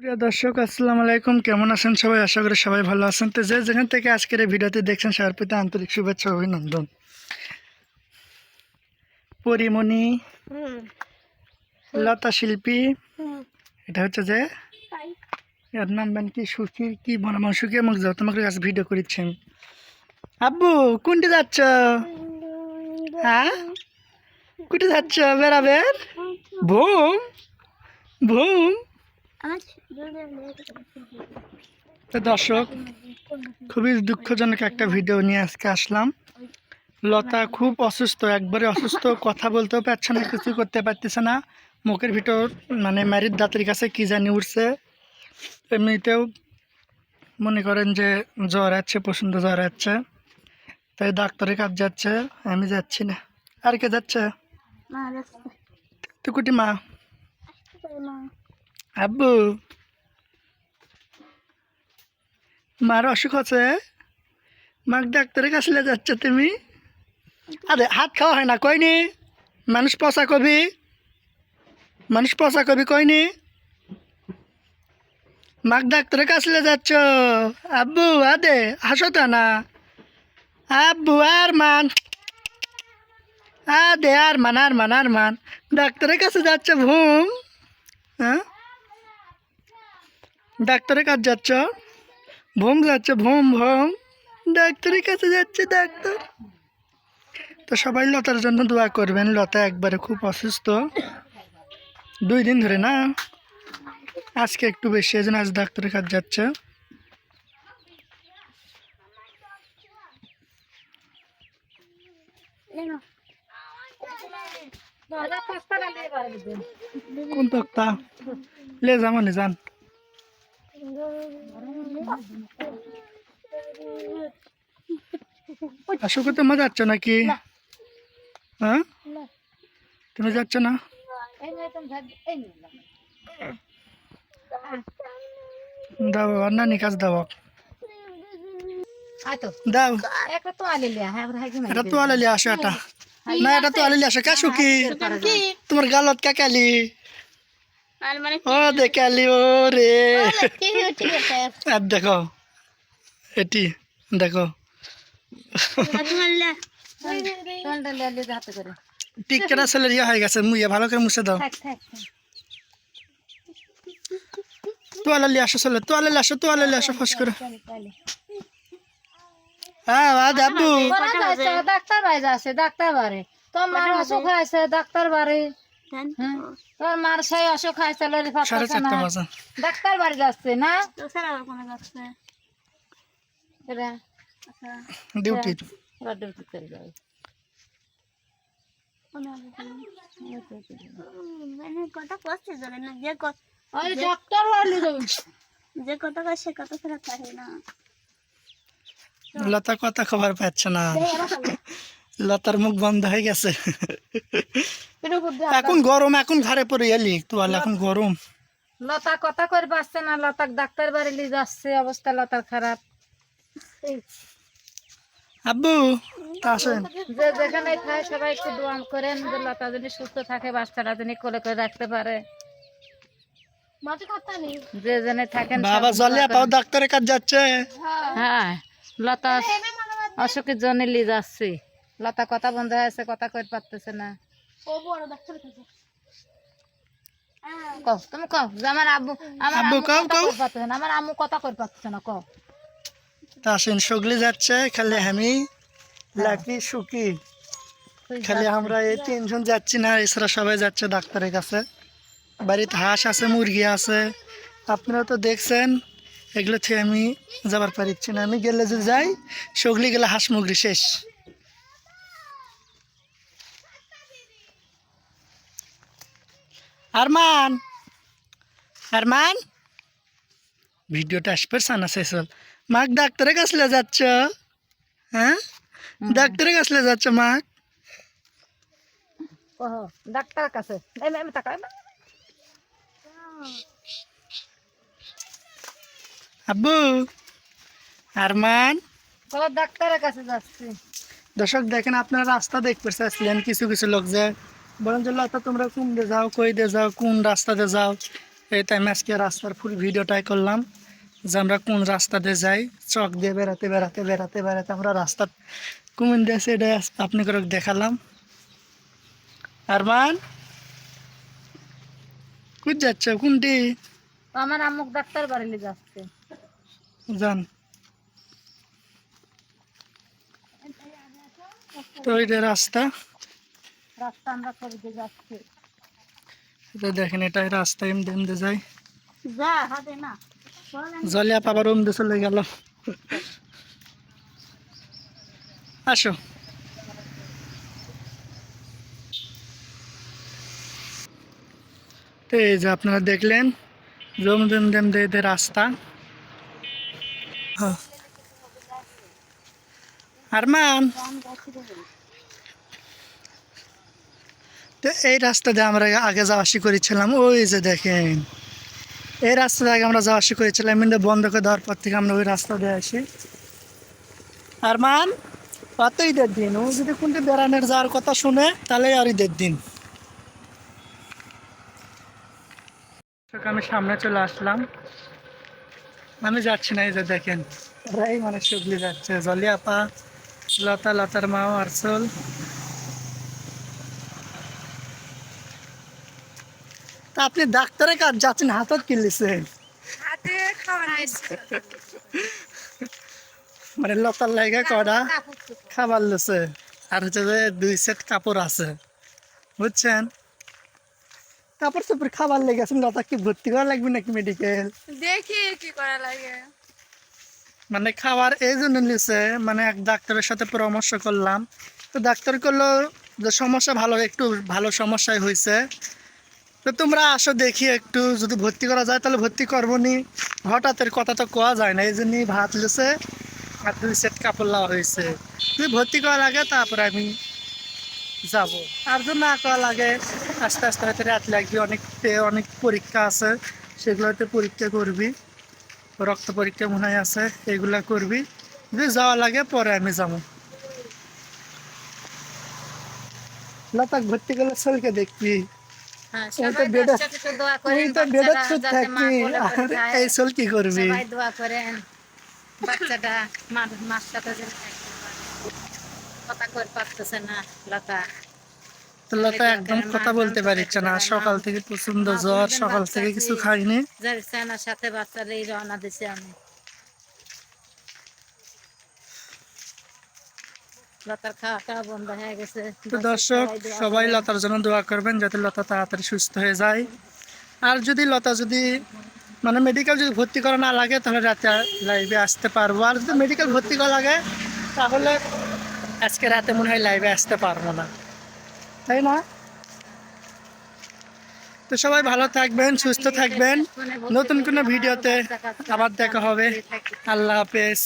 প্রিয় দর্শক আসসালামু আলাইকুম। কেমন আছেন সবাই? আশা করি সবাই ভালো আছেন। তো যে যেখান থেকে আজকের এই ভিডিওতে দেখছেন সবার প্রতি আন্তরিক শুভেচ্ছা অভিনন্দন। পরিমণি লতা শিল্পী এটা হচ্ছে যে এর নাম বেন কি সুখী কি বনাম সুখী আমাকে যাও তোমাকে কাছে ভিডিও করেছি আমি আব্বু কোনটি যাচ্ছ? হ্যাঁ? কোনটি যাচ্ছ? বেড়াবের? ভুম? ভুম? তো দর্শক খুবই দুঃখজনক একটা ভিডিও নিয়ে আজকে আসলাম। লতা খুব অসুস্থ একবারে অসুস্থ কথা বলতেও পারছে না কিছু করতে পারতেছে না। মুখের ভিতর মানে ম্যারিড দাঁতের কাছে কি জানি উঠছে এমনিতেও মনে করেন যে জ্বর আছে প্রচণ্ড জ্বর আছে। তাই ডাক্তারের কাজ যাচ্ছে আমি যাচ্ছি না। আর কে যাচ্ছে? তো কুটি মা। আব্বু। মার অসুখ আছে? মাক ডাক্তারের কাছে যাচ্ছে তুমি? আরে, হাত খাওয়া হয় না কইনি মানুষ পচা কবি। মানুষ পচা কবি কইনি মাক ডাক্তারের কাছে যাচ্ছ। আব্বু, আদে, হাসো তো না। আব্বু আর মান আদে আর মান আর মান আর মান ডাক্তারের কাছে যাচ্ছে, ভুম। হ্যাঁ? ডাক্তারের কাছে যাচ্ছ? ভোম যাচ্ছে, ভোম ভোম। ডাক্তারের কাছে যাচ্ছে, ডাক্তার। তো সবাই লতার জন্য দোয়া করবেন। লতা একবারে খুব অসুস্থ। দুই দিন ধরে না? আজকে একটু বেশি এজন্য আজ ডাক্তারের কাছে যাচ্ছে। কোন তক্তা? লে যামানে যান। অশোক তুমি যাচ্ছ নাকি? হ্যাঁ? তুমি যাচ্ছ না? দাও নানি কাজ দাও। দাও। এটা তো আলালি আসো এটা। না এটা তো আলালি আসো। কে? সুখী তোমার গালত কে কালি ও দেখালি ও রে আর দেখো এটি দেখো। টিকটা ছেলের ইয়ে হয়ে গেছে? মুইয়া ভালো করে মুছে দাও। তোয়ালে লিয়ে আসো চলে তোয়ালে লিয়ে আসো তোয়ালে লিয়ে আসো ফস করে। হ্যাঁ বাদ আব্বু ডাক্তার বাড়ি যাচ্ছে ডাক্তার বাড়ি। তোর মার অসুখ হয়েছে ডাক্তার বাড়ি? তোর মার সেই অসুখ হয়েছে লরি সাড়ে চারটা বাজে। ডাক্তার বাড়ি যাচ্ছে না? এরা ডিউটি। এবার ডিউটি করে যাবে ওই ডাক্তার বাড়ি যাবে। যে কথা কয় সে কথা ফেরা থাকে না। লতা কথা খবর পাচ্ছে না। লতার মুখ বন্ধ হয়ে গেছে। এখন গরম এখন ঘরে পড়ে এলি। তোয়ালে এখন গরম। লতা কথা করে পাচ্ছে না লতা ডাক্তার বাড়ি নিয়ে যাচ্ছে অবস্থা লতার খারাপ। আব্বু আসেন। যে যেখানে খায় সবাই একটু দোয়াম করেন যে লতা যদি সুস্থ থাকে বাচ্চারা যিনি কোলে করে রাখতে পারে। যে জেনে থাকেন বাবা জলে দোয়া পাও ডাক্তারের কাছে যাচ্ছে। হ্যাঁ। লতা অসুখের জন্য নিয়ে যাচ্ছি। লতা কথা বন্ধ হয়েছে কথা কই পারতেছে না। ও বড় ডাক্তার কাছে। কও তুমি কও যে আমার আব্বু আমার আব্বু, কও, কও। পারতেছে না আমার আম্মু কথা কই পারতেছে না কও। তা আসেন সগলি যাচ্ছে খালি আমি লাকি সুখী খালি আমরা এই তিনজন যাচ্ছি না এছাড়া সবাই যাচ্ছে ডাক্তারের কাছে। বাড়িতে হাঁস আছে মুরগি আছে আপনারা তো দেখছেন এগুলো থেকে আমি যাবার পারিচ্ছি না। আমি গেলে যদি যাই সগলি গেলে হাঁস মুরগি শেষ। আরমান আরমান ভিডিওটা আসবে সানা হল মাক ডাক্তারের কাছে লিয়ে যাচ্ছ? হ্যাঁ? ডাক্তারের কাছে লিয়ে যাচ্ছ মাক ডাক্তার কাছে। আব্বু আরমান ডাক্তারের কাছে যাচ্ছি। দর্শক দেখেন আপনারা রাস্তা দেখতে চাচ্ছিলেন কিছু কিছু লোক যে বলেন যে লতা তোমরা কোন দিয়ে যাও কই দিয়ে যাও কোন রাস্তাতে যাও এই তাই আজকে রাস্তার ফুল ভিডিওটাই করলাম যে আমরা কোন রাস্তা দিয়ে যাই চক দিয়ে বেড়াতে বেড়াতে বেড়াতে বেড়াতে আমরা রাস্তা কুমিন দিয়ে সেটা আপনি করে দেখালাম। আরমান কোন যাচ্ছে কোনটি আমার আম্মুক ডাক্তার বাড়ি নিয়ে যাচ্ছে। যান। তো এটা রাস্তা। রাস্তা আমরা করে দিয়ে যাচ্ছি। এটা দেখেন এটাই রাস্তা যাই যা হাতে না। জলিয়া পাবার ওমদে চলে গেল। আসো। তো এই যে আপনারা দেখলেন জম জম জম দে দে রাস্তা। হ্যাঁ। আরমান। তো এই রাস্তা দিয়ে আমরা আগে যাওয়া আসি করেছিলাম, ওই যে দেখেন। এই রাস্তা দিয়ে আগে আমরা যাওয়া আসি করেছিলাম কিন্তু বন্ধ করে দেওয়ার পর থেকে আমরা ওই রাস্তা দিয়ে আসি। আর মান কত ঈদের দিন, ও যদি কোনটি বেড়ানোর যাওয়ার কথা শুনে, তাহলে আর ঈদের দিন। আমি সামনে চলে আসলাম। আমি যাচ্ছি না, এই যে দেখেন। ওরা মানে সুগলি যাচ্ছে। জলিয়াপা লতা, লতার মা আরসল। তা আপনি ডাক্তারের কাজ যাচ্ছেন হাতত কিনলিছেন। মানে লতার লাগে কটা খাবার লছে। আর হচ্ছে যে দুই সেট কাপড় আছে। বুঝছেন? কাপড় চাপড় খাবার লেগেছেন লতা কি ভর্তি করা লাগবে নাকি মেডিকেল দেখি কি করা লাগে। মানে খাবার এই জন্য নিছে মানে এক ডাক্তারের সাথে পরামর্শ করলাম। তো ডাক্তার করল যে সমস্যা ভালো একটু ভালো সমস্যায় হয়েছে তো তোমরা আসো দেখি একটু, যদি ভর্তি করা যায় তাহলে ভর্তি করব নি। হঠাৎ এর কথা তো কোয়া যায় না, এই জন্যই ভাত লেছে, আর দুই সেট কাপড় লাওয়া হয়েছে। তুই ভর্তি করা লাগে তারপরে আমি যাব। আর যদি না করা লাগে আস্তে আস্তে হয়তো রাত লাগবে, অনেক অনেক পরীক্ষা আছে সেগুলোতে পরীক্ষা করবি। রক্ত পরীক্ষা মনে হয় আছে, এগুলা করবি। যদি যাওয়া লাগে পরে আমি যাব। লতাক, ভর্তি করলে চলকে দেখবি। কি করবি? দোয়া করেন বাচ্চাটা মার মার সাথে যেন থাকতে পারে। কথা কই পারতেছে না লতা। তো লতা একদম কথা বলতে পারছে না সকাল থেকে প্রচণ্ড জ্বর সকাল থেকে কিছু খাইনি। সাথে বাচ্চারা এই রওনা দিছে আমি। লতার খাওয়া খাওয়া বন্ধ হয়ে গেছে। তো দর্শক সবাই লতার জন্য দোয়া করবেন যাতে লতা তাড়াতাড়ি সুস্থ হয়ে যায়। আর যদি লতা যদি মানে মেডিকেল যদি ভর্তি করা না লাগে তাহলে রাতে লাইভে আসতে পারব। আর যদি মেডিকেল ভর্তি করা লাগে তাহলে আজকে রাতে মনে হয় লাইভে আসতে পারব না। তাই না? তো সবাই ভালো থাকবেন সুস্থ থাকবেন। নতুন কোনো ভিডিওতে আবার দেখা হবে। আল্লাহ হাফেজ।